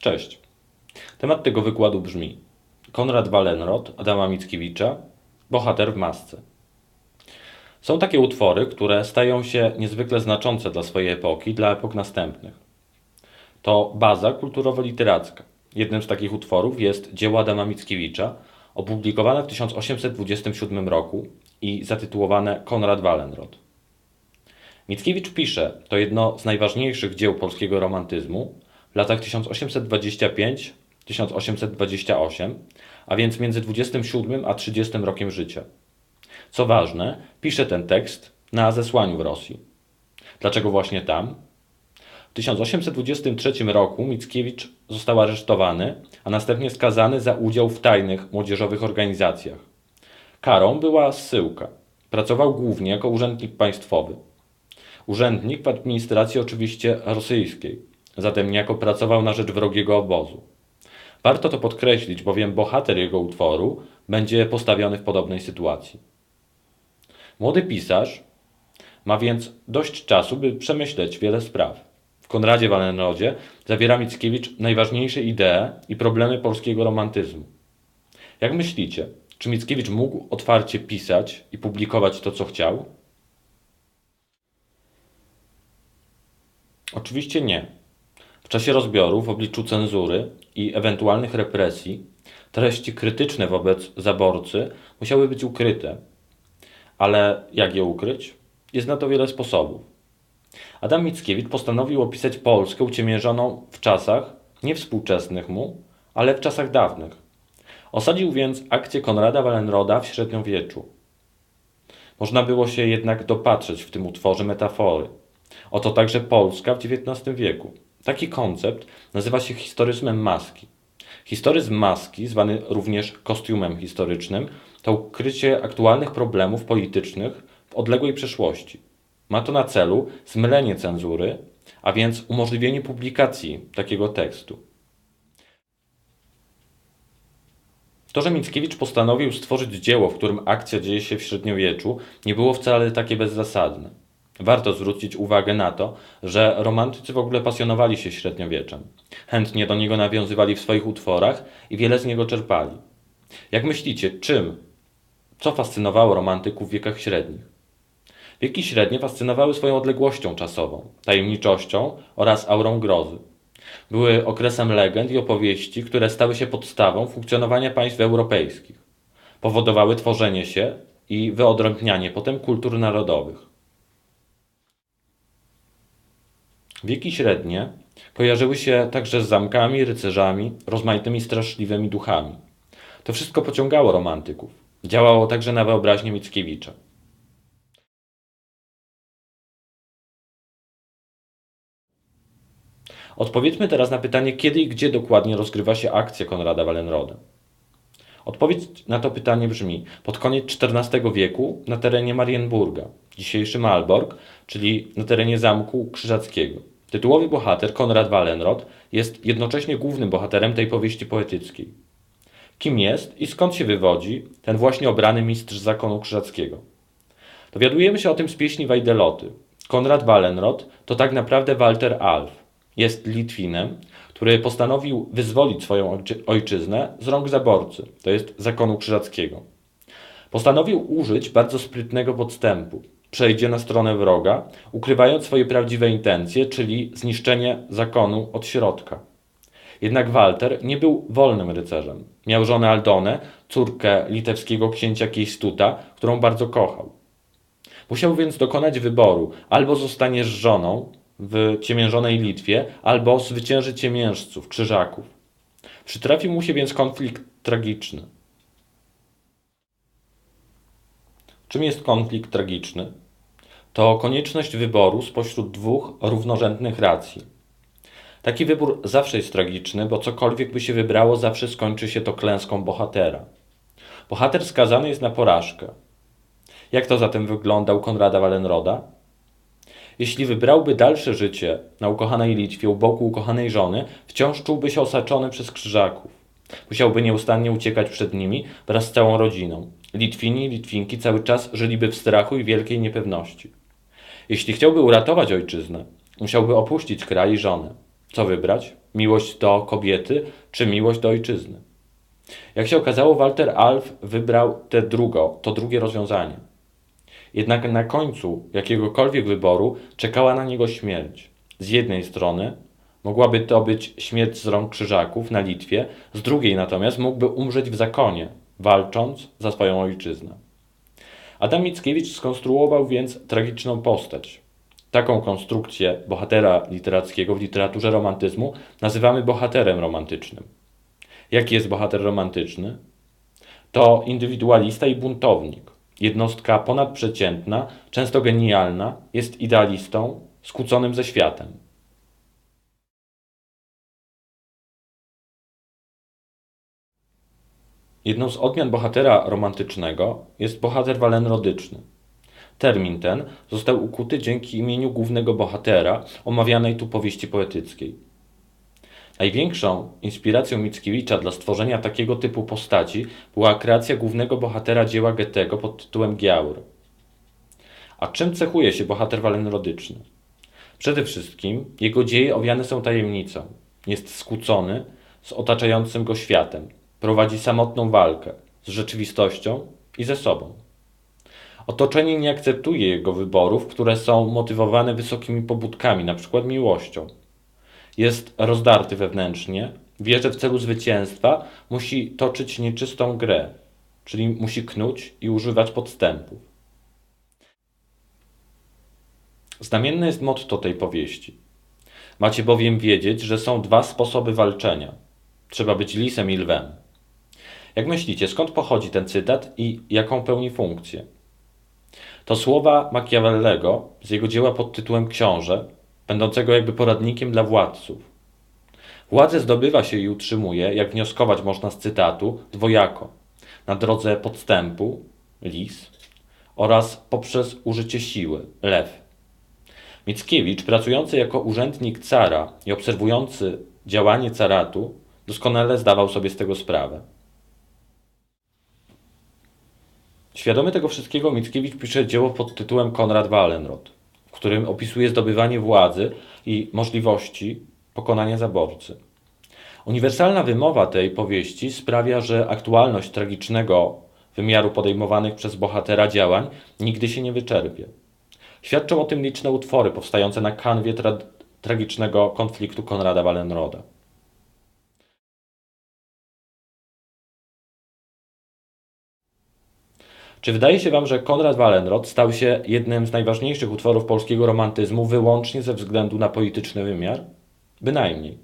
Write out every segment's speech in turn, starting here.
Cześć. Temat tego wykładu brzmi Konrad Wallenrod Adama Mickiewicza Bohater w masce. Są takie utwory, które stają się niezwykle znaczące dla swojej epoki, dla epok następnych. To baza kulturowo-literacka. Jednym z takich utworów jest dzieło Adama Mickiewicza, opublikowane w 1827 roku i zatytułowane Konrad Wallenrod. Mickiewicz pisze, to jedno z najważniejszych dzieł polskiego romantyzmu w latach 1825-1828, a więc między 27 a 30 rokiem życia. Co ważne, pisze ten tekst na zesłaniu w Rosji. Dlaczego właśnie tam? W 1823 roku Mickiewicz został aresztowany, a następnie skazany za udział w tajnych młodzieżowych organizacjach. Karą była zsyłka. Pracował głównie jako urzędnik państwowy. Urzędnik w administracji oczywiście rosyjskiej, zatem niejako pracował na rzecz wrogiego obozu. Warto to podkreślić, bowiem bohater jego utworu będzie postawiony w podobnej sytuacji. Młody pisarz ma więc dość czasu, by przemyśleć wiele spraw. Konradzie Wallenrodzie zawiera Mickiewicz najważniejsze idee i problemy polskiego romantyzmu. Jak myślicie, czy Mickiewicz mógł otwarcie pisać i publikować to, co chciał? Oczywiście nie. W czasie rozbioru, w obliczu cenzury i ewentualnych represji, treści krytyczne wobec zaborcy musiały być ukryte. Ale jak je ukryć? Jest na to wiele sposobów. Adam Mickiewicz postanowił opisać Polskę uciemiężoną w czasach nie współczesnych mu, ale w czasach dawnych. Osadził więc akcję Konrada Wallenroda w średniowieczu. Można było się jednak dopatrzeć w tym utworze metafory. Oto także Polska w XIX wieku. Taki koncept nazywa się historyzmem maski. Historyzm maski, zwany również kostiumem historycznym, to ukrycie aktualnych problemów politycznych w odległej przeszłości. Ma to na celu zmylenie cenzury, a więc umożliwienie publikacji takiego tekstu. To, że Mickiewicz postanowił stworzyć dzieło, w którym akcja dzieje się w średniowieczu, nie było wcale takie bezzasadne. Warto zwrócić uwagę na to, że romantycy w ogóle pasjonowali się średniowieczem. Chętnie do niego nawiązywali w swoich utworach i wiele z niego czerpali. Jak myślicie, czym, co fascynowało romantyków w wiekach średnich? Wieki średnie fascynowały swoją odległością czasową, tajemniczością oraz aurą grozy. Były okresem legend i opowieści, które stały się podstawą funkcjonowania państw europejskich. Powodowały tworzenie się i wyodrębnianie potem kultur narodowych. Wieki średnie kojarzyły się także z zamkami, rycerzami, rozmaitymi straszliwymi duchami. To wszystko pociągało romantyków. Działało także na wyobraźnię Mickiewicza. Odpowiedzmy teraz na pytanie, kiedy i gdzie dokładnie rozgrywa się akcja Konrada Wallenroda. Odpowiedź na to pytanie brzmi: pod koniec XIV wieku na terenie Marienburga, dzisiejszy Malbork, czyli na terenie zamku Krzyżackiego. Tytułowy bohater, Konrad Wallenrod, jest jednocześnie głównym bohaterem tej powieści poetyckiej. Kim jest i skąd się wywodzi ten właśnie obrany mistrz zakonu krzyżackiego? Dowiadujemy się o tym z pieśni Wajdeloty. Konrad Wallenrod to tak naprawdę Walter Alf. Jest Litwinem, który postanowił wyzwolić swoją ojczyznę z rąk zaborcy, to jest zakonu krzyżackiego. Postanowił użyć bardzo sprytnego podstępu. Przejdzie na stronę wroga, ukrywając swoje prawdziwe intencje, czyli zniszczenie zakonu od środka. Jednak Walter nie był wolnym rycerzem. Miał żonę Aldonę, córkę litewskiego księcia Kiejstuta, którą bardzo kochał. Musiał więc dokonać wyboru: albo zostanie z żoną w ciemiężonej Litwie, albo zwycięży ciemiężców, krzyżaków. Przytrafił mu się więc konflikt tragiczny. Czym jest konflikt tragiczny? To konieczność wyboru spośród dwóch równorzędnych racji. Taki wybór zawsze jest tragiczny, bo cokolwiek by się wybrało, zawsze skończy się to klęską bohatera. Bohater skazany jest na porażkę. Jak to zatem wygląda u Konrada Wallenroda? Jeśli wybrałby dalsze życie na ukochanej Litwie u boku ukochanej żony, wciąż czułby się osaczony przez krzyżaków. Musiałby nieustannie uciekać przed nimi wraz z całą rodziną. Litwini i Litwinki cały czas żyliby w strachu i wielkiej niepewności. Jeśli chciałby uratować ojczyznę, musiałby opuścić kraj i żonę. Co wybrać? Miłość do kobiety czy miłość do ojczyzny? Jak się okazało, Walter Alf wybrał te drugo, to drugie rozwiązanie. Jednak na końcu jakiegokolwiek wyboru czekała na niego śmierć. Z jednej strony mogłaby to być śmierć z rąk krzyżaków na Litwie, z drugiej natomiast mógłby umrzeć w zakonie, walcząc za swoją ojczyznę. Adam Mickiewicz skonstruował więc tragiczną postać. Taką konstrukcję bohatera literackiego w literaturze romantyzmu nazywamy bohaterem romantycznym. Jaki jest bohater romantyczny? To indywidualista i buntownik. Jednostka ponadprzeciętna, często genialna, jest idealistą skłóconym ze światem. Jedną z odmian bohatera romantycznego jest bohater walenrodyczny. Termin ten został ukuty dzięki imieniu głównego bohatera omawianej tu powieści poetyckiej. Największą inspiracją Mickiewicza dla stworzenia takiego typu postaci była kreacja głównego bohatera dzieła Goethego pod tytułem Giaur. A czym cechuje się bohater walenrodyczny? Przede wszystkim jego dzieje owiane są tajemnicą. Jest skłócony z otaczającym go światem. Prowadzi samotną walkę z rzeczywistością i ze sobą. Otoczenie nie akceptuje jego wyborów, które są motywowane wysokimi pobudkami, np. miłością. Jest rozdarty wewnętrznie, wie, że w celu zwycięstwa musi toczyć nieczystą grę, czyli musi knuć i używać podstępów. Znamienne jest motto tej powieści. Macie bowiem wiedzieć, że są dwa sposoby walczenia. Trzeba być lisem i lwem. Jak myślicie, skąd pochodzi ten cytat i jaką pełni funkcję? To słowa Machiavellego z jego dzieła pod tytułem Książę, będącego jakby poradnikiem dla władców. Władzę zdobywa się i utrzymuje, jak wnioskować można z cytatu, dwojako. Na drodze podstępu, lis, oraz poprzez użycie siły, lew. Mickiewicz, pracujący jako urzędnik cara i obserwujący działanie caratu, doskonale zdawał sobie z tego sprawę. Świadomy tego wszystkiego, Mickiewicz pisze dzieło pod tytułem Konrad Wallenrod, którym opisuje zdobywanie władzy i możliwości pokonania zaborcy. Uniwersalna wymowa tej powieści sprawia, że aktualność tragicznego wymiaru podejmowanych przez bohatera działań nigdy się nie wyczerpie. Świadczą o tym liczne utwory powstające na kanwie tra tragicznego konfliktu Konrada Wallenroda. Czy wydaje się Wam, że Konrad Wallenrod stał się jednym z najważniejszych utworów polskiego romantyzmu wyłącznie ze względu na polityczny wymiar? Bynajmniej.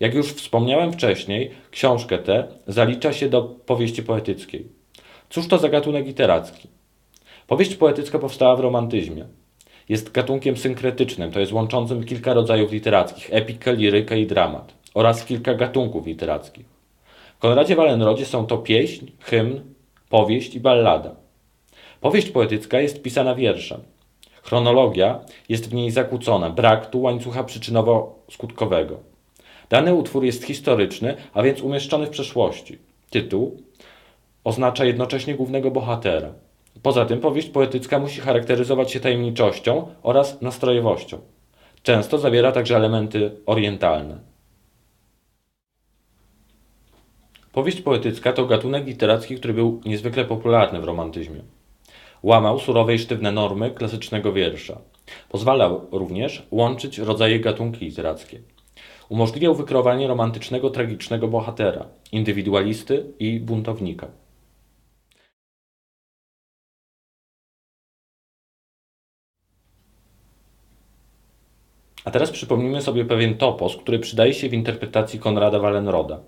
Jak już wspomniałem wcześniej, książkę tę zalicza się do powieści poetyckiej. Cóż to za gatunek literacki? Powieść poetycka powstała w romantyzmie. Jest gatunkiem synkretycznym, to jest łączącym kilka rodzajów literackich, epikę, lirykę i dramat oraz kilka gatunków literackich. W Konradzie Wallenrodzie są to pieśń, hymn, powieść i ballada. Powieść poetycka jest pisana wierszem. Chronologia jest w niej zakłócona, brak tu łańcucha przyczynowo-skutkowego. Dany utwór jest historyczny, a więc umieszczony w przeszłości. Tytuł oznacza jednocześnie głównego bohatera. Poza tym powieść poetycka musi charakteryzować się tajemniczością oraz nastrojowością. Często zawiera także elementy orientalne. Powieść poetycka to gatunek literacki, który był niezwykle popularny w romantyzmie. Łamał surowe i sztywne normy klasycznego wiersza. Pozwalał również łączyć rodzaje gatunki literackie. Umożliwiał wykreowanie romantycznego, tragicznego bohatera, indywidualisty i buntownika. A teraz przypomnijmy sobie pewien topos, który przydaje się w interpretacji Konrada Wallenroda.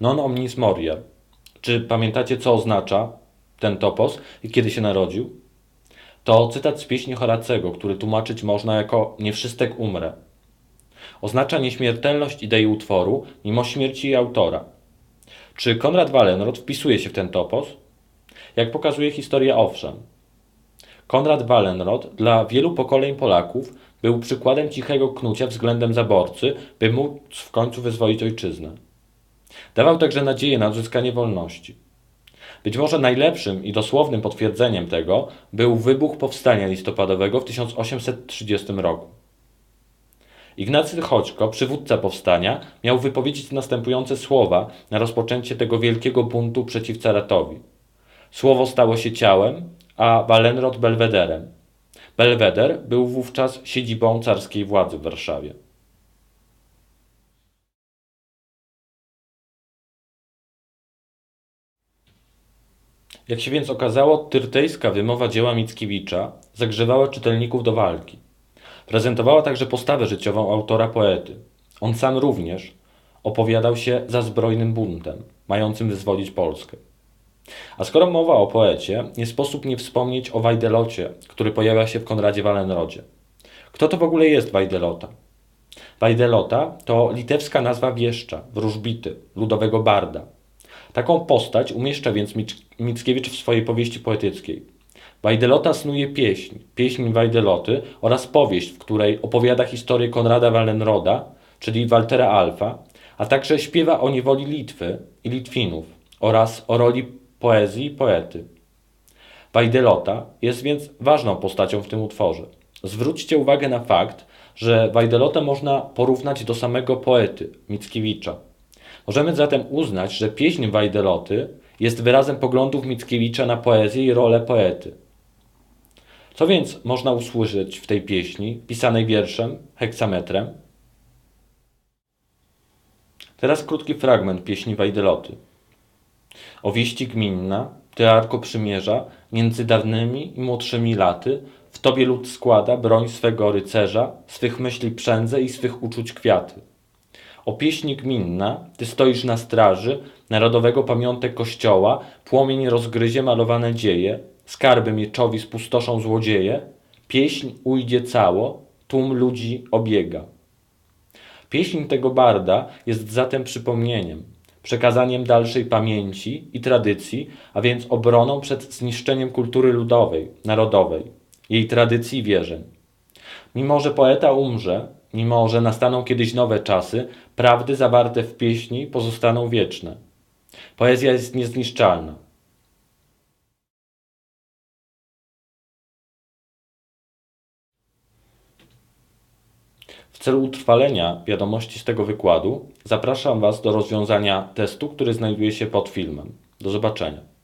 Non omnis moria. Czy pamiętacie, co oznacza ten topos i kiedy się narodził? To cytat z pieśni Horacego, który tłumaczyć można jako nie wszystek umrę. Oznacza nieśmiertelność idei utworu, mimo śmierci jej autora. Czy Konrad Wallenrod wpisuje się w ten topos? Jak pokazuje historia, owszem. Konrad Wallenrod dla wielu pokoleń Polaków był przykładem cichego knucia względem zaborcy, by móc w końcu wyzwolić ojczyznę. Dawał także nadzieję na odzyskanie wolności. Być może najlepszym i dosłownym potwierdzeniem tego był wybuch powstania listopadowego w 1830 roku. Ignacy Choćko, przywódca powstania, miał wypowiedzieć następujące słowa na rozpoczęcie tego wielkiego buntu przeciw caratowi. Słowo stało się ciałem, a Wallenrod belwederem. Belweder był wówczas siedzibą carskiej władzy w Warszawie. Jak się więc okazało, tyrtejska wymowa dzieła Mickiewicza zagrzewała czytelników do walki. Prezentowała także postawę życiową autora poety. On sam również opowiadał się za zbrojnym buntem, mającym wyzwolić Polskę. A skoro mowa o poecie, nie sposób nie wspomnieć o Wajdelocie, który pojawia się w Konradzie Wallenrodzie. Kto to w ogóle jest Wajdelota? Wajdelota to litewska nazwa wieszcza, wróżbity, ludowego barda. Taką postać umieszcza więc Mickiewicz w swojej powieści poetyckiej. Wajdelota snuje pieśń, pieśń Wajdeloty oraz powieść, w której opowiada historię Konrada Wallenroda, czyli Waltera Alfa, a także śpiewa o niewoli Litwy i Litwinów oraz o roli poezji i poety. Wajdelota jest więc ważną postacią w tym utworze. Zwróćcie uwagę na fakt, że Wajdelotę można porównać do samego poety Mickiewicza. Możemy zatem uznać, że pieśń Wajdeloty jest wyrazem poglądów Mickiewicza na poezję i rolę poety. Co więc można usłyszeć w tej pieśni, pisanej wierszem, heksametrem? Teraz krótki fragment pieśni Wajdeloty. O wieści gminna, ty arko przymierza, między dawnymi i młodszymi laty, w tobie lud składa broń swego rycerza, swych myśli przędze i swych uczuć kwiaty. O pieśni gminna, ty stoisz na straży narodowego pamiątek kościoła, płomień rozgryzie malowane dzieje, skarby mieczowi spustoszą złodzieje, pieśń ujdzie cało, tłum ludzi obiega. Pieśń tego barda jest zatem przypomnieniem, przekazaniem dalszej pamięci i tradycji, a więc obroną przed zniszczeniem kultury ludowej, narodowej, jej tradycji i wierzeń. Mimo, że poeta umrze, mimo, że nastaną kiedyś nowe czasy, prawdy zawarte w pieśni pozostaną wieczne. Poezja jest niezniszczalna. W celu utrwalenia wiadomości z tego wykładu zapraszam Was do rozwiązania testu, który znajduje się pod filmem. Do zobaczenia.